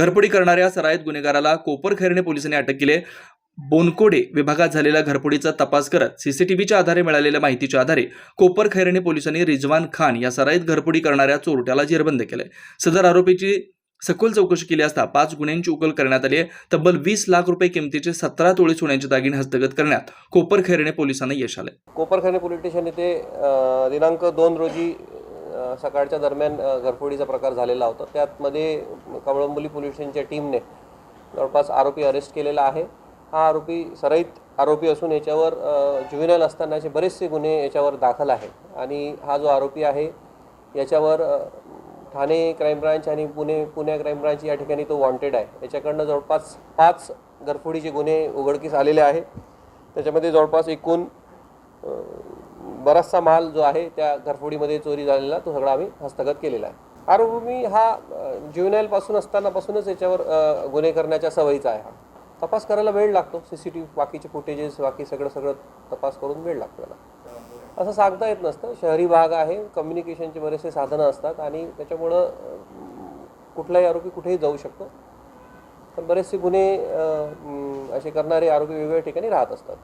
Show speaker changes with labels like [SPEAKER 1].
[SPEAKER 1] घरफोडी करणाऱ्या सराईत गुन्हेगाराला कोपरखैरणे पोलिसांनी अटक केली आहे. बोनकोडे विभागात झालेल्या घरफोडीचा तपास करत सीसीटीव्हीच्या आधारे मिळालेल्या माहितीच्या आधारे कोपरखैरणे पोलिसांनी रिजवान खान या सराईत घरफोडी करणाऱ्या चोरट्याला जेरबंद केलंय. सदर आरोपीची सखोल चौकशी केली असता पाच गुन्ह्यांची उकल करण्यात आली आहे. तब्बल वीस लाख रुपये किमतीचे सतरा तोळे सोन्याचे दागिने हस्तगत करण्यात कोपरखैरणे पोलिसांना यश आलंय.
[SPEAKER 2] कोपरखाने पोलीस स्टेशन येथे दिनांक दोन रोजी सकाळच्या दरम्यान घरफोडीचा प्रकार झालेला होता. त्यातमध्ये कवळंबोली पोलीस स्टेशनच्या टीमने जवळपास आरोपी अरेस्ट केलेला आहे. हा आरोपी सराईत आरोपी असून याच्यावर ज्युव्हिनल असतानाचे बरेचसे गुन्हे याच्यावर दाखल आहेत. आणि हा जो आरोपी आहे याच्यावर ठाणे क्राईम ब्रांच आणि पुणे पुणे क्राईम ब्रांच या ठिकाणी तो वॉन्टेड आहे. याच्याकडनं जवळपास पाच घरफोडीचे गुन्हे उघडकीस आलेले आहे त्याच्यामध्ये जवळपास एकूण बराचसा माल जो आहे त्या घरफोडीमध्ये चोरी झालेला तो सगळा आम्ही हस्तगत केलेला आहे. आरोपी हा ज्युनाईल पासून असतानापासूनच याच्यावर गुन्हे करण्याच्या सवयीचा आहे हा. तपास करायला वेळ लागतो. सी सी टी व्ही बाकीचे फुटेजेस बाकी सगळं सगळं तपास करून वेळ लागतो त्याला. असं सांगता येत नसतं. शहरी भाग आहे कम्युनिकेशनचे बरेचसे साधनं असतात आणि त्याच्यामुळं कुठलाही आरोपी कुठेही जाऊ शकतो. पण बरेचसे गुन्हे असे करणारे आरोपी वेगवेगळ्या ठिकाणी राहत असतात.